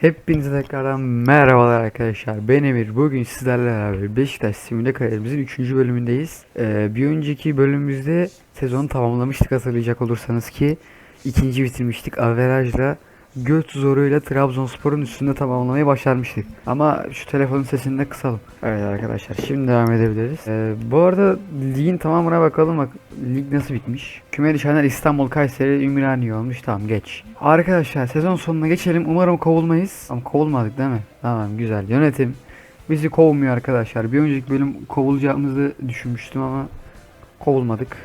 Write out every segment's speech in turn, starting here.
Hepinize tekrardan merhabalar arkadaşlar. Ben Emir. Bugün sizlerle beraber Beşiktaş Simüle kariyerimizin 3. bölümündeyiz. Ee, bir önceki bölümümüzde sezonu tamamlamıştık hatırlayacak olursanız ki ikinci bitirmiştik. Averajla göt zoruyla Trabzonspor'un üstünde tamamlamayı başarmıştık. Ama şu telefonun sesini de kısalım. Evet arkadaşlar şimdi devam edebiliriz. Ee, bu arada ligin tamamına bakalım. Bak, lig nasıl bitmiş. Küme düşenler İstanbul, Kayseri, Ümraniye olmuş. Tamam geç. Arkadaşlar sezon sonuna geçelim. Umarım kovulmayız. Ama kovulmadık değil mi? Tamam güzel. Yönetim bizi kovmuyor arkadaşlar. Bir önceki bölüm kovulacağımızı düşünmüştüm ama kovulmadık.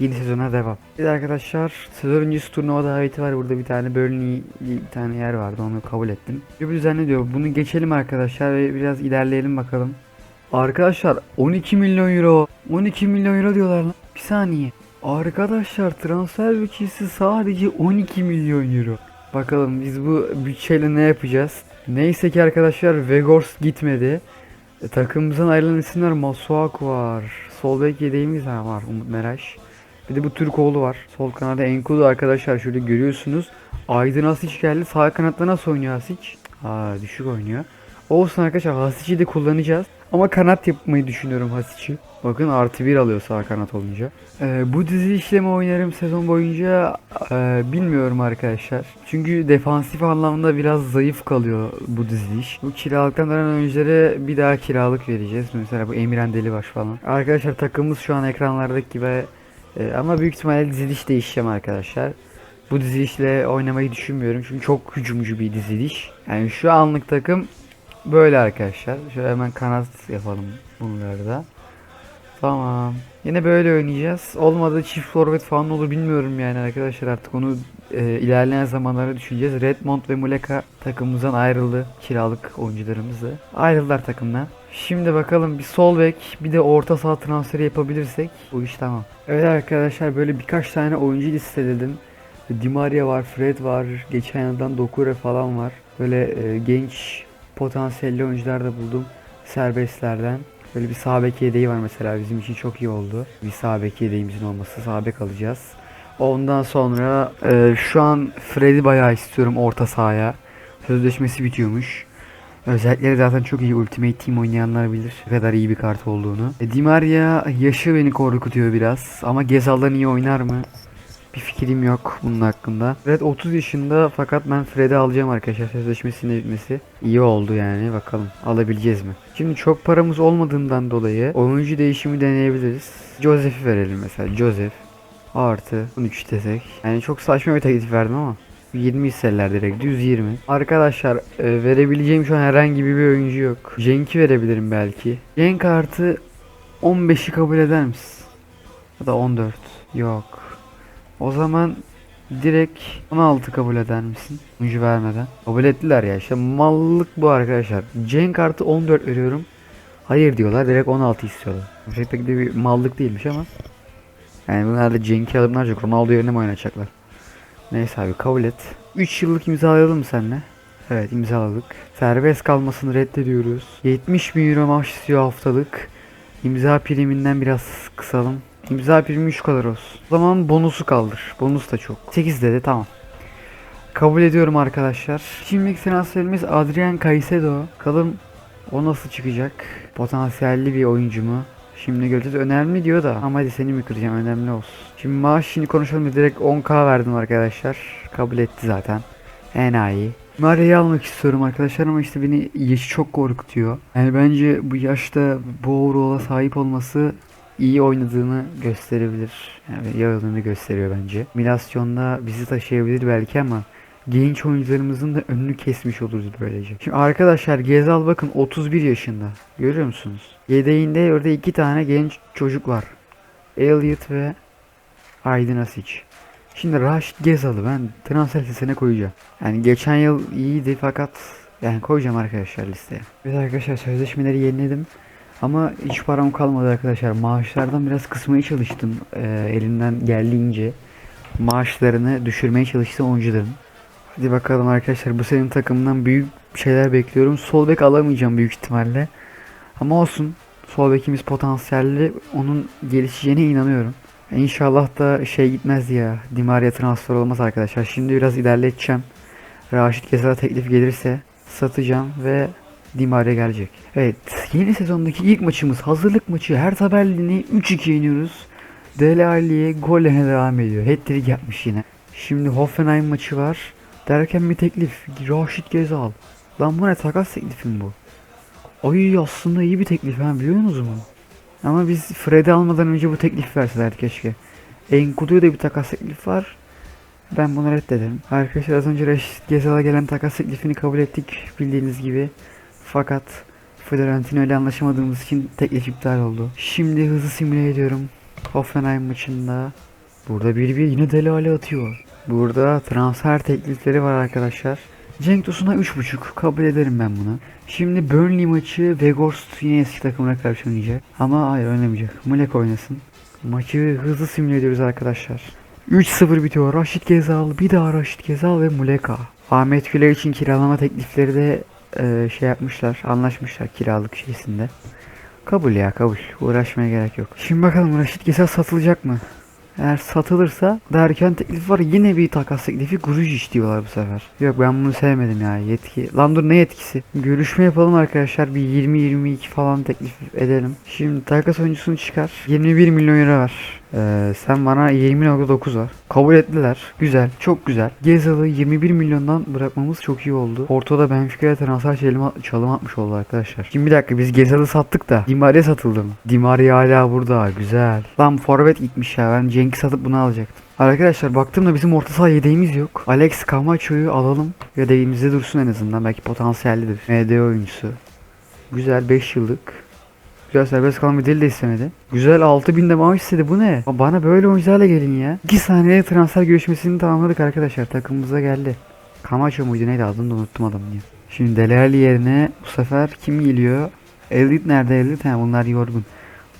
Yeni sezona devam. De arkadaşlar sezon öncesi turnuva daveti var. Burada bir tane Burnley bir tane yer vardı. Onu kabul ettim. Bir düzenli diyor. Bunu geçelim arkadaşlar ve biraz ilerleyelim bakalım. Arkadaşlar 12 milyon euro. 12 milyon euro diyorlar lan. Bir saniye. Arkadaşlar transfer bütçesi sadece 12 milyon euro. Bakalım biz bu bütçeyle ne yapacağız? Neyse ki arkadaşlar Vegors gitmedi. E, takımımızdan ayrılan isimler Masuaku var. Sol bek yedeğimiz var Umut Meraş. Bir de bu Türkoğlu var. Sol kanada Enkudu arkadaşlar şöyle görüyorsunuz. Aydın Asiç geldi. Sağ kanatta nasıl oynuyor Asiç? Aa düşük oynuyor. Olsun arkadaşlar Hasic'i de kullanacağız. Ama kanat yapmayı düşünüyorum Hasic'i. Bakın artı bir alıyor sağ kanat olunca. Ee, bu dizi işlemi oynarım sezon boyunca ee, bilmiyorum arkadaşlar. Çünkü defansif anlamda biraz zayıf kalıyor bu dizi iş. Bu kiralıktan dönen oyunculara bir daha kiralık vereceğiz. Mesela bu Emirhan Delibaş falan. Arkadaşlar takımımız şu an ekranlardaki gibi ee, ama büyük ihtimalle diziliş değişeceğim arkadaşlar. Bu dizilişle oynamayı düşünmüyorum çünkü çok hücumcu bir diziliş. Yani şu anlık takım böyle arkadaşlar. Şöyle hemen kanat yapalım bunları da. Tamam. Yine böyle oynayacağız. Olmadı çift forvet falan olur bilmiyorum yani arkadaşlar artık onu e, ilerleyen zamanlarda düşüneceğiz. Redmond ve Muleka takımımızdan ayrıldı. Kiralık oyuncularımızı. Ayrıldılar takımdan. Şimdi bakalım bir sol bek bir de orta saha transferi yapabilirsek bu iş tamam. Evet arkadaşlar böyle birkaç tane oyuncu listeledim. Di Maria var, Fred var, geçen yıldan Dokure falan var. Böyle e, genç potansiyelli oyuncular da buldum serbestlerden. Böyle bir sağ bek yedeği var mesela bizim için çok iyi oldu. Bir sağ bek yedeğimizin olması sağ bek alacağız. Ondan sonra e, şu an Fred'i bayağı istiyorum orta sahaya. Sözleşmesi bitiyormuş. Özellikleri zaten çok iyi. Ultimate Team oynayanlar bilir ne kadar iyi bir kart olduğunu. E, Di Maria yaşı beni korkutuyor biraz. Ama Gezal'dan iyi oynar mı? Bir fikrim yok bunun hakkında. Fred 30 yaşında fakat ben Fred'i alacağım arkadaşlar sözleşmesinin bitmesi. İyi oldu yani bakalım alabileceğiz mi? Şimdi çok paramız olmadığından dolayı oyuncu değişimi deneyebiliriz. Joseph'i verelim mesela Joseph. Artı 13 desek. Yani çok saçma bir teklif verdim ama. 20 hisseler direkt 120. Arkadaşlar e, verebileceğim şu an herhangi bir oyuncu yok. Cenk'i verebilirim belki. Cenk artı 15'i kabul eder misin? Ya da 14. Yok. O zaman direkt 16 kabul eder misin? Oyuncu vermeden. Kabul ettiler ya işte mallık bu arkadaşlar. Cenk artı 14 veriyorum. Hayır diyorlar direkt 16 istiyorlar. Bu şey pek de bir mallık değilmiş ama. Yani bunlar da Cenk'i alıp ne? Ronaldo yerine mi oynayacaklar? Neyse abi kabul et. 3 yıllık imzalayalım mı seninle? Evet imzaladık. Serbest kalmasını reddediyoruz. 70 bin euro maaş istiyor haftalık. İmza priminden biraz kısalım. İmza primi şu kadar olsun. O zaman bonusu kaldır. Bonus da çok. 8 dedi tamam. Kabul ediyorum arkadaşlar. Şimdiki transferimiz Adrian Caicedo. Bakalım o nasıl çıkacak? Potansiyelli bir oyuncu mu? Şimdi göreceğiz. Önemli diyor da. Ama hadi seni mi kıracağım? Önemli olsun. Şimdi maaş şimdi konuşalım. Direkt 10k verdim arkadaşlar. Kabul etti zaten. Enayi. Maria'yı almak istiyorum arkadaşlar ama işte beni yaşı çok korkutuyor. Yani bence bu yaşta bu overall'a sahip olması iyi oynadığını gösterebilir. Yani yağıldığını gösteriyor bence. Milasyonda bizi taşıyabilir belki ama genç oyuncularımızın da önünü kesmiş oluruz böylece. Şimdi arkadaşlar Gezal bakın 31 yaşında. Görüyor musunuz? Yedeğinde orada iki tane genç çocuk var. Elliot ve Aydın Asic. Şimdi Raşit Gezal'ı ben transfer listesine koyacağım. Yani geçen yıl iyiydi fakat yani koyacağım arkadaşlar listeye. Evet arkadaşlar sözleşmeleri yeniledim. Ama hiç param kalmadı arkadaşlar. Maaşlardan biraz kısmaya çalıştım eee, elinden geldiğince. Maaşlarını düşürmeye çalıştım oyuncuların. Hadi bakalım arkadaşlar bu senin takımından büyük şeyler bekliyorum. Sol bek alamayacağım büyük ihtimalle. Ama olsun. Sol bekimiz potansiyelli. Onun gelişeceğine inanıyorum. İnşallah da şey gitmez ya. Di Maria transfer olmaz arkadaşlar. Şimdi biraz ilerleteceğim. Raşit Gezal'a teklif gelirse satacağım ve Dimare gelecek. Evet yeni sezondaki ilk maçımız hazırlık maçı. Her tabelliğini 3-2 yeniyoruz. Dele Alli'ye golle devam ediyor. Hat-trick yapmış yine. Şimdi Hoffenheim maçı var. Derken bir teklif. Raşit Gezal. Lan bu ne takas teklifi mi bu? Ay aslında iyi bir teklif ha biliyor musunuz mu? Ama biz Fred'i almadan önce bu teklif verseler keşke. Enkudu'ya da bir takas teklif var. Ben bunu reddederim. Arkadaşlar az önce Raşit Gezal'a gelen takas teklifini kabul ettik bildiğiniz gibi. Fakat Fiorentino ile anlaşamadığımız için teklif iptal oldu. Şimdi hızlı simüle ediyorum. Hoffenheim maçında. Burada 1-1 yine Dele Alli atıyor. Burada transfer teklifleri var arkadaşlar. Cenk Tosun'a 3.5 kabul ederim ben bunu. Şimdi Burnley maçı Weghorst yine eski takımına karşı oynayacak. Ama hayır oynamayacak. Mulek oynasın. Maçı hızlı simüle ediyoruz arkadaşlar. 3-0 bitiyor. Raşit Gezal, bir daha Raşit Gezal ve Muleka. Ahmet Güler için kiralama teklifleri de e, şey yapmışlar, anlaşmışlar kiralık şeysinde. Kabul ya kabul. Uğraşmaya gerek yok. Şimdi bakalım Raşit Gezal satılacak mı? Eğer satılırsa derken teklif var yine bir takas teklifi Grujic diyorlar bu sefer. Yok ben bunu sevmedim ya yetki. Lan dur ne yetkisi? Görüşme yapalım arkadaşlar bir 20-22 falan teklif edelim. Şimdi takas oyuncusunu çıkar. 21 milyon euro var. Ee, sen bana 20.9 var. Kabul ettiler. Güzel. Çok güzel. Gezal'ı 21 milyondan bırakmamız çok iyi oldu. Ortada Benfica'ya transfer çalım, çalım atmış oldu arkadaşlar. Şimdi bir dakika biz Gezal'ı sattık da Di Maria satıldı mı? Di Maria hala burada. Güzel. Lan forvet gitmiş ya. Ben Cenk'i satıp bunu alacaktım. Arkadaşlar baktığımda bizim orta saha yedeğimiz yok. Alex Camacho'yu alalım. Yedeğimizde dursun en azından. Belki potansiyellidir. MD oyuncusu. Güzel 5 yıllık. Güzel serbest kalma bedeli de istemedi. Güzel 6000 de maaş istedi. Bu ne? Bana böyle oyuncularla gelin ya. 2 saniyede transfer görüşmesini tamamladık arkadaşlar. Takımımıza geldi. Camacho muydu neydi adını da unuttum adamın ya. Şimdi Dele Alli yerine bu sefer kim geliyor? Elliot nerede Elliot? He bunlar yorgun.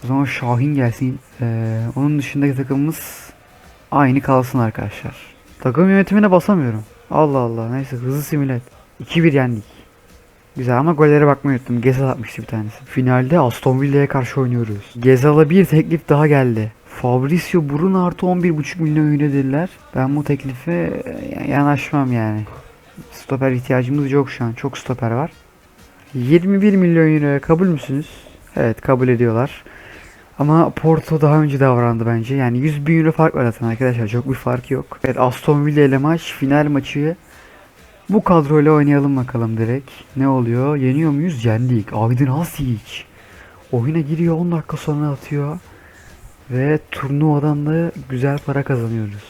O zaman Şahin gelsin. Ee, onun dışındaki takımımız aynı kalsın arkadaşlar. Takım yönetimine basamıyorum. Allah Allah neyse hızlı simüle et. 2-1 yendik. Güzel ama gollere bakmayı unuttum. Gezal atmıştı bir tanesi. Finalde Aston Villa'ya karşı oynuyoruz. Gezal'a bir teklif daha geldi. Fabricio Burun artı 11,5 milyon euro dediler. Ben bu teklife e, yanaşmam yani. Stoper ihtiyacımız yok şu an. Çok stoper var. 21 milyon euroya kabul müsünüz? Evet kabul ediyorlar. Ama Porto daha önce davrandı bence. Yani 100 bin euro fark var zaten arkadaşlar. Çok bir fark yok. Evet Aston Villa ile maç. Final maçı bu kadroyla oynayalım bakalım direkt. Ne oluyor? Yeniyor muyuz? Yendik. Aydın Hasic. Oyuna giriyor 10 dakika sonra atıyor. Ve turnuvadan da güzel para kazanıyoruz.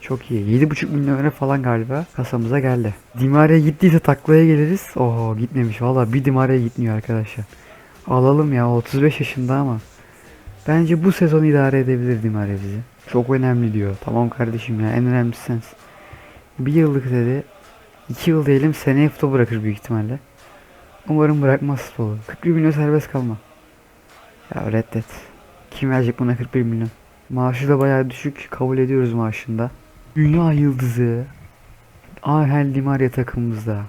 Çok iyi. 7,5 milyon euro falan galiba kasamıza geldi. Dimaria gittiyse taklaya geliriz. Oho gitmemiş. Valla bir Dimaria gitmiyor arkadaşlar. Alalım ya 35 yaşında ama. Bence bu sezon idare edebilir Dimaria bizi. Çok önemli diyor. Tamam kardeşim ya en önemlisi sensin. Bir yıllık dedi. 2 yıl diyelim seneye futbol bırakır büyük ihtimalle. Umarım bırakmaz futbolu. 41 milyon serbest kalma. Ya reddet. Kim verecek buna 41 milyon? Maaşı da bayağı düşük. Kabul ediyoruz maaşında. Dünya yıldızı. Angel Di Maria takımımızda.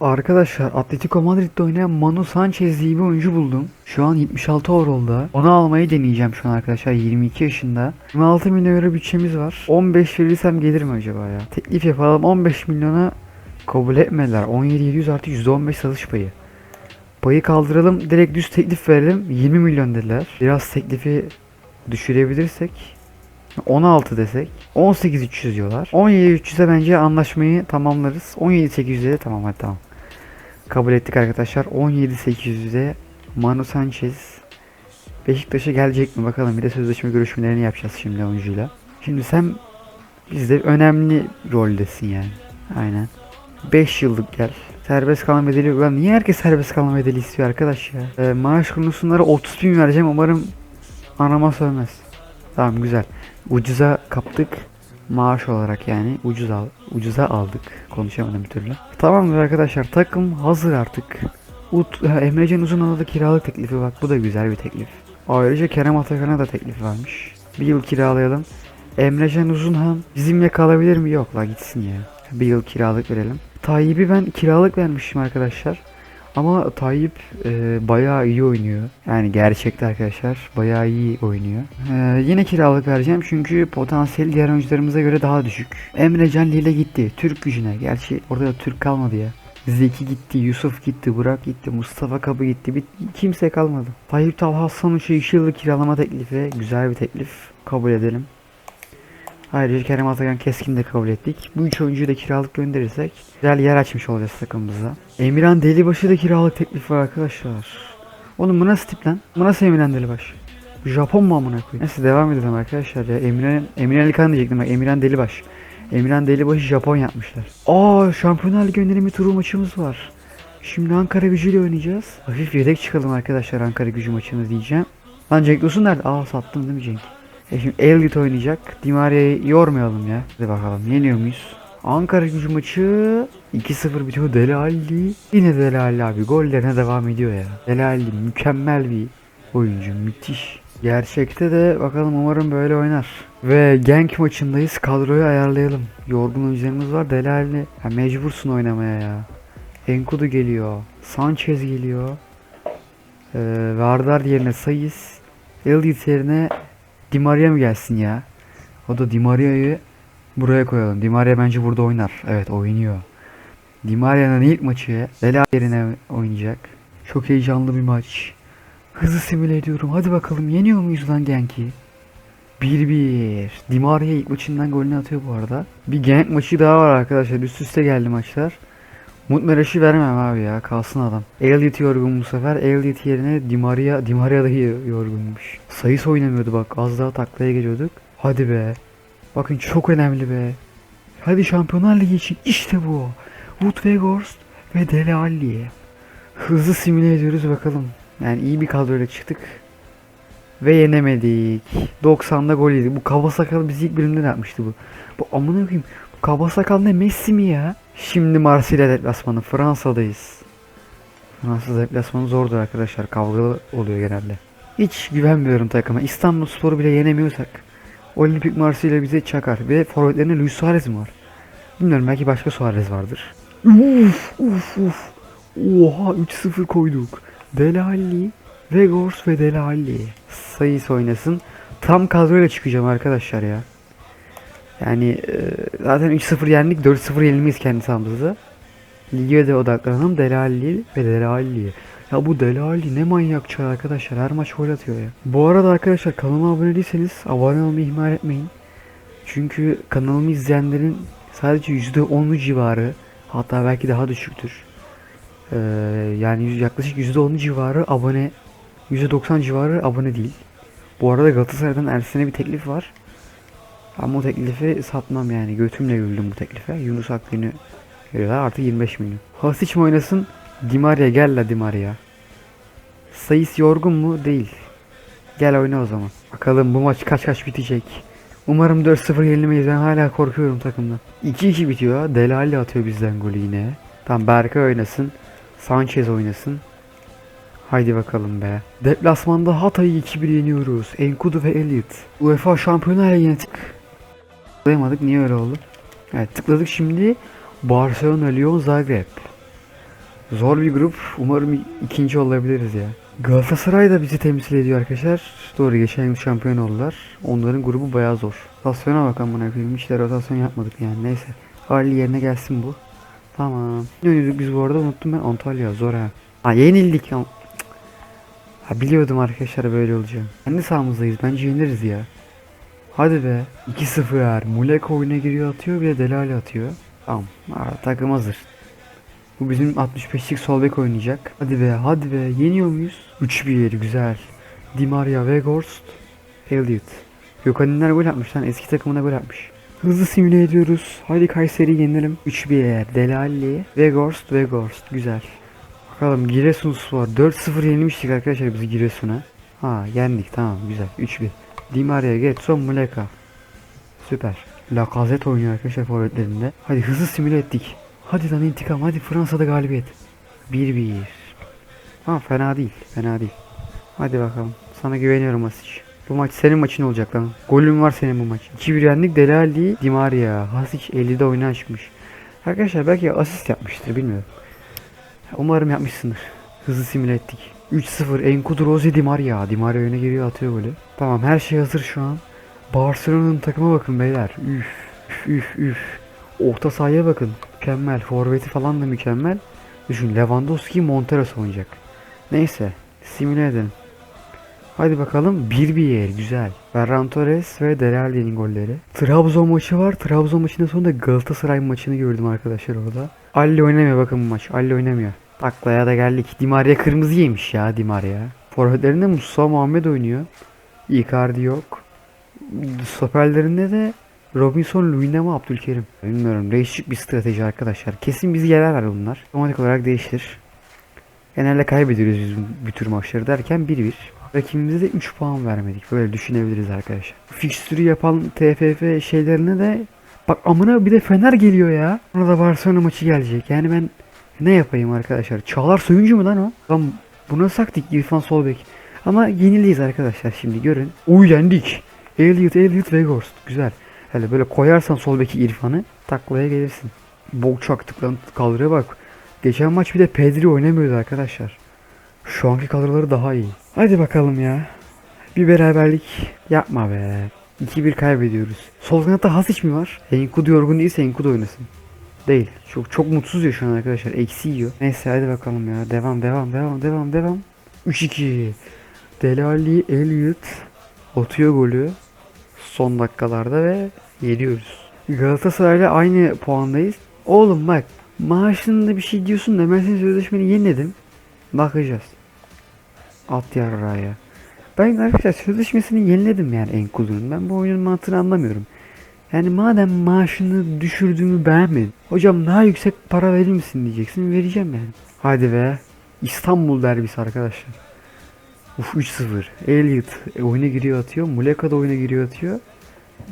Arkadaşlar Atletico Madrid'de oynayan Manu Sanchez diye bir oyuncu buldum. Şu an 76 overall'da. Onu almayı deneyeceğim şu an arkadaşlar 22 yaşında. 26 milyon euro bütçemiz var. 15 verirsem gelir mi acaba ya? Teklif yapalım 15 milyona kabul etmediler. 17.700 artı %15 satış payı. Payı kaldıralım direkt düz teklif verelim 20 milyon dediler. Biraz teklifi düşürebilirsek 16 desek 18.300 diyorlar. 17.300'e bence anlaşmayı tamamlarız. 17.800'e de tamam hadi tamam. Kabul ettik arkadaşlar. 17.800'e Manu Sanchez Beşiktaş'a gelecek mi bakalım. Bir de sözleşme görüşmelerini yapacağız şimdi oyuncuyla. Şimdi sen bizde önemli roldesin yani. Aynen. 5 yıllık gel. Serbest kalma bedeli. Ulan niye herkes serbest kalma bedeli istiyor arkadaş ya? Ee, maaş konusunda 30 bin vereceğim. Umarım anama sövmez. Tamam güzel. Ucuza kaptık. Maaş olarak yani ucuz al ucuza aldık. Konuşamadım bir türlü. Tamamdır arkadaşlar. Takım hazır artık. Ut Emrecan Uzunal'a da kiralık teklifi bak. Bu da güzel bir teklif. Ayrıca Kerem Atakan'a da teklif varmış. Bir yıl kiralayalım. Emrecan Uzunhan bizimle kalabilir mi? Yok la gitsin ya. Bir yıl kiralık verelim. Tayyip'i ben kiralık vermişim arkadaşlar. Ama Tayyip e, bayağı iyi oynuyor. Yani gerçekte arkadaşlar bayağı iyi oynuyor. E, yine kiralık vereceğim çünkü potansiyel diğer oyuncularımıza göre daha düşük. Emre Can Lille gitti. Türk gücüne. Gerçi orada da Türk kalmadı ya. Zeki gitti, Yusuf gitti, Burak gitti, Mustafa Kabı gitti. Bir, kimse kalmadı. Tayyip Talha Sanuç'u 2 yıllık kiralama teklifi. Güzel bir teklif. Kabul edelim. Ayrıca Kerem Atakan Keskin de kabul ettik. Bu üç oyuncuyu da kiralık gönderirsek güzel yer açmış olacağız takımımıza. Emirhan Delibaşı da kiralık teklif var arkadaşlar. Oğlum bu nasıl tip lan? Bu nasıl Emirhan Delibaş? Bu Japon mu amına koyayım? Neyse devam edelim arkadaşlar ya. Emirhan, Emirhan Alikan diyecektim bak. Emirhan Delibaş. Emirhan Delibaş'ı Japon yapmışlar. Aa Şampiyonlar Ligi önerimi turu maçımız var. Şimdi Ankara gücüyle oynayacağız. Hafif yedek çıkalım arkadaşlar Ankara gücü maçını diyeceğim. Lan Cenk Tosun nerede? Aa sattım değil mi Cenk? E şimdi Elliot oynayacak. Dimaria'yı yormayalım ya. Hadi bakalım yeniyor muyuz? Ankara gücü maçı 2-0 bitiyor. Deli Ali. Yine Deli Ali abi. Gollerine devam ediyor ya. Deli Ali mükemmel bir oyuncu. Müthiş. Gerçekte de bakalım umarım böyle oynar. Ve Genk maçındayız. Kadroyu ayarlayalım. Yorgun oyuncularımız var. Deli Ali. Ya mecbursun oynamaya ya. Enkudu geliyor. Sanchez geliyor. Ee, Vardar yerine Sayıs. Elliot yerine Di Maria mı gelsin ya? O da Di Maria'yı buraya koyalım. Di Maria bence burada oynar. Evet oynuyor. Di Maria'nın ilk maçı Dela yerine oynayacak. Çok heyecanlı bir maç. Hızı simüle ediyorum. Hadi bakalım yeniyor muyuz lan Genk'i? 1-1. Di Maria ilk maçından golünü atıyor bu arada. Bir Genk maçı daha var arkadaşlar. Üst üste geldi maçlar. Mutmeraş'ı vermem abi ya. Kalsın adam. Elliot yorgun bu sefer. Elliot yerine Di Maria, Di Maria da yorgunmuş. Sayıs oynamıyordu bak. Az daha taklaya geliyorduk. Hadi be. Bakın çok önemli be. Hadi Şampiyonlar Ligi için işte bu. Wood Weghorst ve Dele Alli. Hızlı simüle ediyoruz bakalım. Yani iyi bir kadroyla çıktık. Ve yenemedik. 90'da gol yedik. Bu kaba sakal bizi ilk bölümde de yapmıştı bu. Bu amına koyayım. Bu kaba sakal ne Messi mi ya? Şimdi Marsilya deplasmanı. Fransa'dayız. Fransa deplasmanı zordur arkadaşlar. Kavgalı oluyor genelde. Hiç güvenmiyorum takıma. İstanbul Sporu bile yenemiyorsak. Olimpik Marsilya bize çakar. Ve forvetlerinde Luis Suarez mi var? Bilmiyorum belki başka Suarez vardır. Uf uf uf. Oha 3-0 koyduk. Dele Alli, Vegors ve Dele Alli. Sayıs oynasın. Tam kadroyla çıkacağım arkadaşlar ya. Yani e, zaten 3-0 yendik 4-0 yenilmeyiz kendi sahamızda. Lige de odaklanalım Delali ve Delali. Ya bu Delali ne manyakça arkadaşlar her maç gol atıyor ya. Bu arada arkadaşlar kanalıma abone değilseniz abone olmayı ihmal etmeyin. Çünkü kanalımı izleyenlerin sadece %10'u civarı hatta belki daha düşüktür. Ee, yani yaklaşık %10 civarı abone %90 civarı abone değil. Bu arada Galatasaray'dan Ersin'e bir teklif var. Ama o teklifi satmam yani. Götümle güldüm bu teklife. Yunus Akgün'ü veriyorlar. Artı 25 milyon. Hasic mi oynasın? Di Maria gel la Di Maria. Sayıs yorgun mu? Değil. Gel oyna o zaman. Bakalım bu maç kaç kaç bitecek. Umarım 4-0 yenilmeyiz. Ben hala korkuyorum takımdan. 2-2 bitiyor. Delali atıyor bizden golü yine. Tamam Berkay oynasın. Sanchez oynasın. Haydi bakalım be. Deplasmanda Hatay'ı 2-1 yeniyoruz. Enkudu ve Elliot. UEFA Şampiyonlar Ligi'ne. Tıklayamadık. Niye öyle oldu? Evet tıkladık şimdi. Barcelona, Lyon, Zagreb. Zor bir grup. Umarım ikinci olabiliriz ya. Galatasaray da bizi temsil ediyor arkadaşlar. Doğru geçen yıl şampiyon oldular. Onların grubu bayağı zor. Rotasyona bakalım buna koyayım. Hiç de rotasyon yapmadık yani. Neyse. Ali yerine gelsin bu. Tamam. Ne oynuyorduk biz bu arada unuttum ben. Antalya zor ha. Ha yenildik ya. Ha biliyordum arkadaşlar böyle olacağını. Kendi sahamızdayız. Bence yeniriz ya. Hadi be. 2-0. Mulek oyuna giriyor atıyor bir de Delali atıyor. Tamam. Takım hazır. Bu bizim 65'lik sol bek oynayacak. Hadi be hadi be yeniyor muyuz? 3-1 güzel. Di Maria Weghorst. Elliot. Gökhan'ınlar gol atmış lan eski takımına gol atmış. Hızlı simüle ediyoruz. Haydi Kayseri yenelim. 3-1 Delali. Weghorst Weghorst. Güzel. Bakalım Giresunspor 4-0 yenilmiştik arkadaşlar biz Giresun'a. Ha yendik tamam güzel 3-1. Di Maria Getson Muleka. Süper. Lacazette oynuyor arkadaşlar forvetlerinde. Hadi hızlı simüle ettik. Hadi lan intikam hadi Fransa'da galibiyet. 1-1. Ha fena değil fena değil. Hadi bakalım sana güveniyorum Asic. Bu maç senin maçın olacak lan. Golün var senin bu maç. 2-1 yendik Delali, Di Maria. Hasic 50'de oyunu açmış. Arkadaşlar belki asist yapmıştır bilmiyorum. Umarım yapmışsındır. Hızlı simüle ettik. 3-0 Enkudu Rose Di Maria. Di Maria öne giriyor atıyor golü. Tamam her şey hazır şu an. Barcelona'nın takıma bakın beyler. Üf üf üf üf. Orta sahaya bakın. Mükemmel. Forveti falan da mükemmel. Düşün Lewandowski Monteros oynayacak. Neyse. Simüle edelim. Hadi bakalım 1-1 güzel. Ferran Torres ve Dele Alli'nin golleri. Trabzon maçı var. Trabzon maçının sonunda Galatasaray maçını gördüm arkadaşlar orada. Alli oynamıyor bakın bu maç. Alli oynamıyor. Taklaya da geldik. Di Maria kırmızı yemiş ya Di Maria. Forvetlerinde Mustafa Muhammed oynuyor. Icardi yok. Stoperlerinde de Robinson, Luinama, Abdülkerim. Bilmiyorum değişik bir strateji arkadaşlar. Kesin bizi yenerler bunlar. Otomatik olarak değiştir. Genelde kaybediyoruz biz bu tür maçları derken 1-1. Rakibimize de 3 puan vermedik. Böyle düşünebiliriz arkadaşlar. Fikstürü yapan TFF şeylerine de bak amına bir de Fener geliyor ya. Ona da Barcelona maçı gelecek. Yani ben ne yapayım arkadaşlar? Çağlar Soyuncu mu lan o? Lan buna saktık İrfan Solbek. Ama yeniliyiz arkadaşlar şimdi görün. Uy yendik. Elliot, Elliot, Weghorst. Güzel. Hele böyle koyarsan sol beki İrfan'ı taklaya gelirsin. Bok çaktık lan kadroya bak. Geçen maç bir de Pedri oynamıyordu arkadaşlar. Şu anki kadroları daha iyi. Hadi bakalım ya. Bir beraberlik yapma be. 2-1 kaybediyoruz. Sol kanatta Hasic mi var? Enkudu yorgun değilse Enkudu oynasın. Değil. Çok çok mutsuz ya şu an arkadaşlar. Eksi yiyor. Neyse hadi bakalım ya. Devam devam devam devam devam. 3-2. Delali Elliot atıyor golü. Son dakikalarda ve yediyoruz. Galatasaray'la aynı puandayız. Oğlum bak maaşında bir şey diyorsun da ben senin sözleşmeni yeniledim. Bakacağız. At yarraya. Ben arkadaşlar sözleşmesini yeniledim yani Enkudu'nun. Ben bu oyunun mantığını anlamıyorum. Yani madem maaşını düşürdüğümü beğenmedin. Hocam daha yüksek para verir misin diyeceksin. Vereceğim yani. Hadi be. İstanbul derbisi arkadaşlar. Uf 3-0. Elliot e, oyuna giriyor atıyor. Muleka da oyuna giriyor atıyor.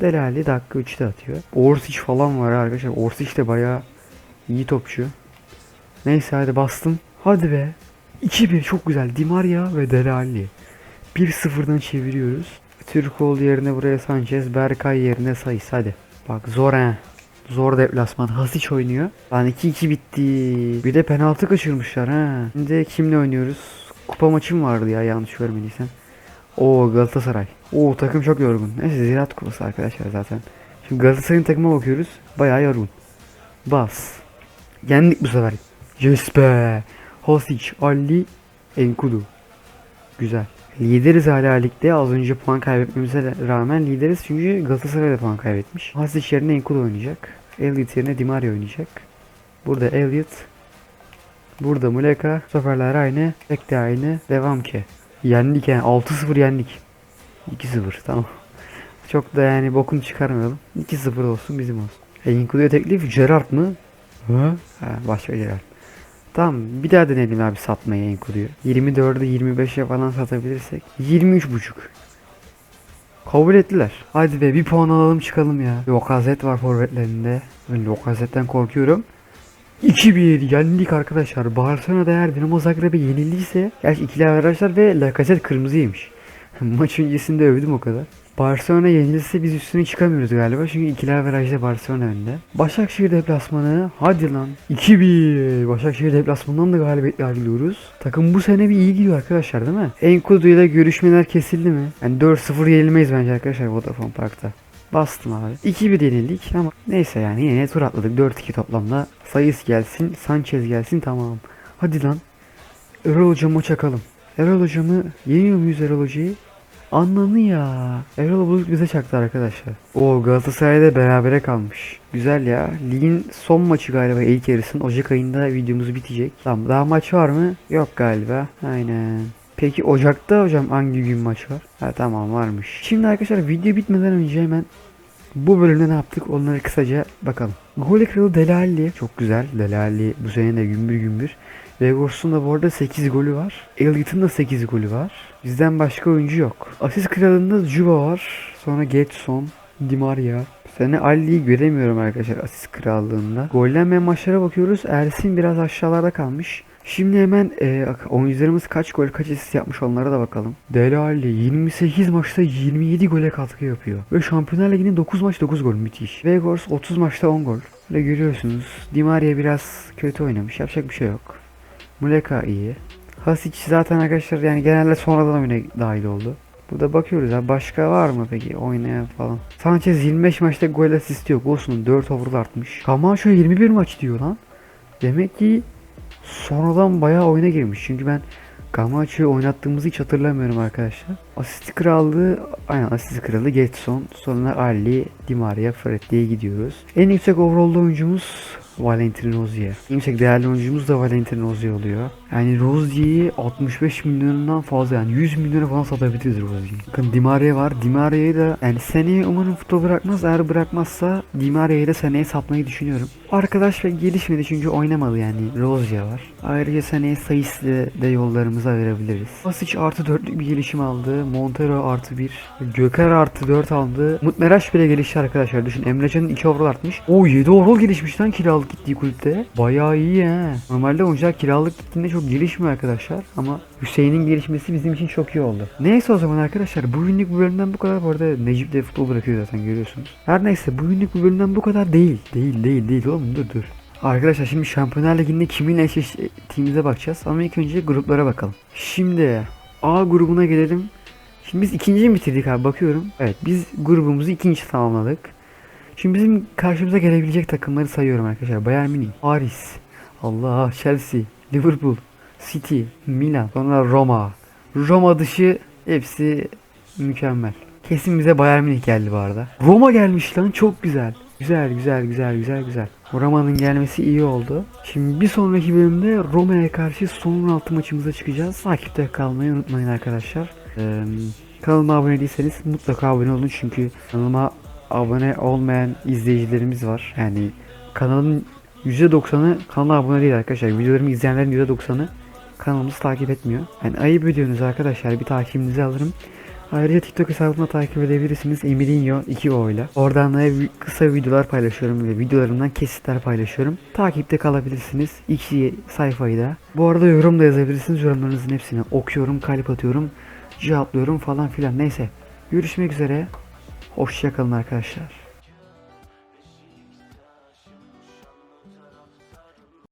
Delali dakika 3'te atıyor. Orsic falan var arkadaşlar. Orsic de bayağı iyi topçu. Neyse hadi bastım. Hadi be. 2-1 çok güzel. Di Maria ve Delali. 1-0'dan çeviriyoruz. Türkoğlu yerine buraya Sanchez, Berkay yerine Sayıs hadi. Bak zor he. Zor deplasman. Hasic oynuyor. Lan 2-2 bitti. Bir de penaltı kaçırmışlar ha. Şimdi kimle oynuyoruz? Kupa maçım vardı ya yanlış görmediysen. O Galatasaray. O takım çok yorgun. Neyse Ziraat Kupası arkadaşlar zaten. Şimdi Galatasaray'ın takıma bakıyoruz. Bayağı yorgun. Bas. Yendik bu sefer. Yes be. Hosic, Ali, Enkudu. Güzel. Lideriz hala ligde. Az önce puan kaybetmemize rağmen lideriz. Çünkü Galatasaray da puan kaybetmiş. Hasic yerine Enkudu oynayacak. Elliot yerine Di Maria oynayacak. Burada Elliot. Burada Muleka. Stoperler aynı. Tek de aynı. Devam ki. Yendik yani. 6-0 yendik. 2-0 tamam. Çok da yani bokunu çıkarmayalım. 2-0 olsun bizim olsun. E, Enkudu'ya teklif Gerrard mı? Ha? Ha, başka Gerrard. Tamam bir daha deneyelim abi satmayı Enkudu'yu. 24'ü 25'e falan satabilirsek. 23.5. Kabul ettiler. Hadi be bir puan alalım çıkalım ya. Lokazet var forvetlerinde. Ben Lokazet'ten korkuyorum. 2-1 yendik arkadaşlar. Barcelona'da eğer Dinamo Zagreb'e yenildiyse gerçi ikili arkadaşlar ve Lacazette kırmızı yemiş. Maç öncesinde övdüm o kadar. Barcelona yenilirse biz üstüne çıkamıyoruz galiba çünkü ikili averajda Barcelona önde. Başakşehir deplasmanı hadi lan 2-1 Başakşehir deplasmanından da galibiyetle ayrılıyoruz. Takım bu sene bir iyi gidiyor arkadaşlar değil mi? Enkudu ile görüşmeler kesildi mi? Yani 4-0 yenilmeyiz bence arkadaşlar Vodafone Park'ta. Bastım abi. 2-1 yenildik ama neyse yani yine tur atladık. 4-2 toplamda. Sayıs gelsin, Sanchez gelsin tamam. Hadi lan. Erol hocamı çakalım. Erol hocamı yeniyor muyuz Erol hocayı? Ananı ya. Erol Bulut bize çaktı arkadaşlar. O Galatasaray'da berabere kalmış. Güzel ya. Ligin son maçı galiba ilk yarısın. Ocak ayında videomuz bitecek. Tamam daha maç var mı? Yok galiba. Aynen. Peki Ocak'ta hocam hangi gün maç var? Ha tamam varmış. Şimdi arkadaşlar video bitmeden önce hemen bu bölümde ne yaptık onları kısaca bakalım. Gol kralı Delali çok güzel. Delali bu sene de gümbür gümbür. Vegors'un da bu arada 8 golü var. Elliot'ın da 8 golü var. Bizden başka oyuncu yok. Asist kralında Juba var. Sonra Getson, Di Maria. Sene Ali'yi göremiyorum arkadaşlar asist krallığında. Gollenmeyen maçlara bakıyoruz. Ersin biraz aşağılarda kalmış. Şimdi hemen e, oyuncularımız kaç gol kaç asist yapmış onlara da bakalım. Dele Alli 28 maçta 27 gole katkı yapıyor. Ve Şampiyonlar Ligi'nin 9 maç 9 gol müthiş. Vegors 30 maçta 10 gol. Böyle görüyorsunuz. Di Maria biraz kötü oynamış. Yapacak bir şey yok. Muleka iyi. Hasic zaten arkadaşlar yani genelde sonradan oyuna dahil oldu. Burada bakıyoruz ha başka var mı peki oynayan falan. Sanchez 25 maçta gol asisti yok. Olsun 4 overall artmış. Camacho 21 maç diyor lan. Demek ki sonradan bayağı oyuna girmiş. Çünkü ben Camacho'yu oynattığımızı hiç hatırlamıyorum arkadaşlar. Asist krallığı, aynen asist kralı Getson. Sonra Ali, Di Maria, Fred diye gidiyoruz. En yüksek overall'da oyuncumuz Valentin Rozier. En yüksek değerli oyuncumuz da Valentin Rozier oluyor. Yani Rozier'i 65 milyonundan fazla yani 100 milyona falan satabiliriz Rozier'i. Bakın Di Maria var. Di Maria'yı da yani seneye umarım futbol bırakmaz. Eğer bırakmazsa Di Maria'yı da seneye satmayı düşünüyorum. Arkadaş pek gelişmedi çünkü oynamadı yani. Rozier var. Ayrıca seneye sayısı de yollarımıza verebiliriz. Basic artı 4'lük bir gelişim aldı. Montero artı 1. Göker artı 4 aldı. Mutmeraş bile gelişti arkadaşlar. Düşün Emrecan'ın 2 overall artmış. O 7 overall gelişmiş lan kiralık gittiği kulüpte. Bayağı iyi he. Normalde oyuncular kiralık gittiğinde çok gelişmiyor arkadaşlar. Ama Hüseyin'in gelişmesi bizim için çok iyi oldu. Neyse o zaman arkadaşlar bugünlük bu bölümden bu kadar. Bu arada Necip de futbol bırakıyor zaten görüyorsunuz. Her neyse bugünlük bu bölümden bu kadar değil. Değil değil değil oğlum dur dur. Arkadaşlar şimdi Şampiyonlar Ligi'nde kiminle eşleştiğimize bakacağız. Ama ilk önce gruplara bakalım. Şimdi A grubuna gelelim. Şimdi biz ikinciyi mi bitirdik abi bakıyorum. Evet biz grubumuzu ikinci tamamladık. Şimdi bizim karşımıza gelebilecek takımları sayıyorum arkadaşlar. Bayern Münih, Paris, Allah, Chelsea, Liverpool, City, Milan, sonra Roma. Roma dışı hepsi mükemmel. Kesin bize Bayern Münih geldi bu arada. Roma gelmiş lan çok güzel. Güzel güzel güzel güzel güzel. Roma'nın gelmesi iyi oldu. Şimdi bir sonraki bölümde Roma'ya karşı son 16 maçımıza çıkacağız. Takipte kalmayı unutmayın arkadaşlar. Ee, kanalıma abone değilseniz mutlaka abone olun çünkü kanalıma abone olmayan izleyicilerimiz var. Yani kanalın %90'ı kanala abone değil arkadaşlar. Videolarımı izleyenlerin %90'ı kanalımızı takip etmiyor. Yani ayıp ediyorsunuz arkadaşlar. Bir takibinizi alırım. Ayrıca TikTok hesabımda takip edebilirsiniz. Emilinho 2 o ile. Oradan da kısa videolar paylaşıyorum ve videolarımdan kesitler paylaşıyorum. Takipte kalabilirsiniz. İki sayfayı da. Bu arada yorum da yazabilirsiniz. Yorumlarınızın hepsini okuyorum, kalp atıyorum, cevaplıyorum falan filan. Neyse. Görüşmek üzere. Hoşçakalın arkadaşlar.